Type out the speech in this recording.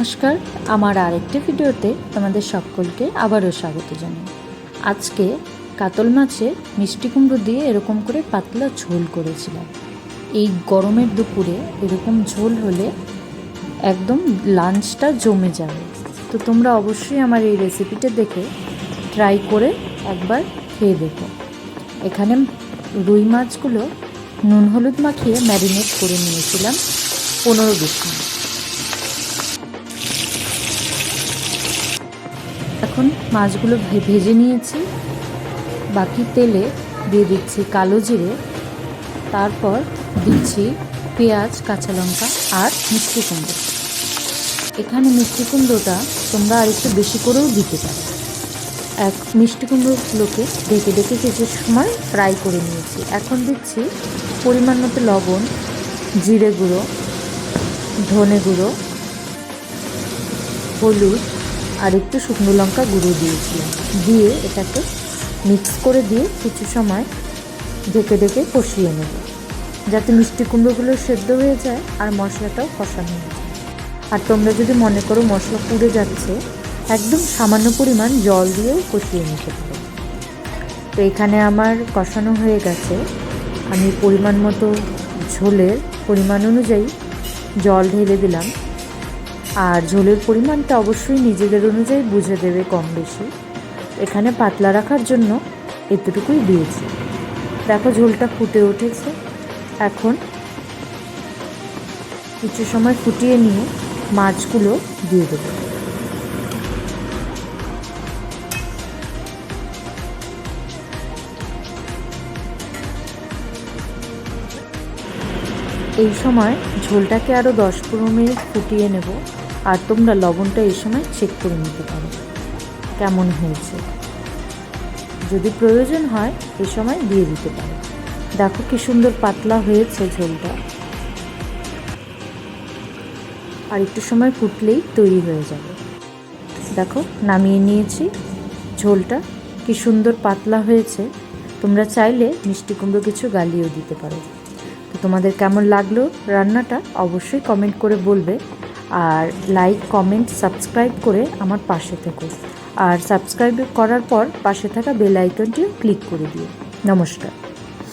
নমস্কার। আমার আরেকটি ভিডিওতে তোমাদের সকলকে আবারও স্বাগত জানাই। আজকে কাতল মাছের মিষ্টি কুমড়ো দিয়ে এরকম করে পাতলা ঝোল করেছিলাম। এই গরমের দুপুরে এরকম ঝোল হলে একদম লাঞ্চটা জমে যাবে। তো তোমরা অবশ্যই আমার এই রেসিপিটা দেখে ট্রাই করে একবার খেয়ে দেখো। এখানে রুই মাছগুলো নুন হলুদ মাখিয়ে ম্যারিনেট করে নিয়েছিলাম পনেরো বিশ মিনিট। এখন মাছগুলো ভেজে নিয়েছি। বাকি তেলে দিয়ে দিচ্ছি কালো জিরে। তারপর দিচ্ছি পেঁয়াজ, কাঁচা লঙ্কা আর মিষ্টি কুমড়ো। এখানে মিষ্টি কুমড়োটা তোমরা আর একটু বেশি করেও দিতে পারো। এক, মিষ্টি কুমড়োগুলোকে ডেকে ডেকে কিছু সময় ফ্রাই করে নিয়েছি। এখন দিচ্ছি পরিমাণ মতো লবণ, জিরে গুঁড়ো, ধনে গুঁড়ো, হলুদ আর একটু শুকনো লঙ্কা গুঁড়ো দিয়েছিলাম। দিয়ে এটাকে মিক্স করে দিয়ে কিছু সময় ঢেকে ঢেকে কষিয়ে নেব। যাতে মিষ্টি কুমড়োগুলো সেদ্ধ হয়ে যায় আর মশলাটাও কষানো হয়ে যায়। আর তোমরা যদি মনে করো মশলা পুড়ে যাচ্ছে, একদম সামান্য পরিমাণ জল দিয়েও কষিয়ে নিতে পারো। তো এখানে আমার কষানো হয়ে গেছে। আমি পরিমাণ মতো ঝোলের পরিমাণ অনুযায়ী জল ঢেলে দিলাম। আর ঝোলের পরিমাণটা অবশ্যই নিজেদের অনুযায়ী বুঝে দেবে কম বেশি। এখানে পাতলা রাখার জন্য এতটুকুই দিয়েছি। দেখো ঝোলটা ফুটে উঠেছে। এখন কিছু সময় ফুটিয়ে নিয়ে মাছগুলো দিয়ে দেবো। এই সময় ঝোলটাকে আরও দশ পনেরো মিনিট ফুটিয়ে নেব আর তোমরা লবণটা এই সময় চেক করে নিতে পারো। কেমন হয়েছে? যদি প্রয়োজন হয় এই সময় দিয়ে দিতে পারো। দেখো কি সুন্দর পাতলা হয়েছে ঝোলটা। আর একটু সময় ফুটলেই তৈরি হয়ে যাবে। দেখো, নামিয়ে নিয়েছি। ঝোলটা কি সুন্দর পাতলা হয়েছে। তোমরা চাইলে মিষ্টি কুমড়ো কিছু গালিয়েও দিতে পারো। তো তোমাদের কেমন লাগল রান্নাটা অবশ্যই কমেন্ট করে বলবে। আর লাইক কমেন্ট সাবস্ক্রাইব করে আমার পাশে থেকো। আর সাবস্ক্রাইব করার পর পাশে থাকা বেল আইকনটিও ক্লিক করে দিও। নমস্কার।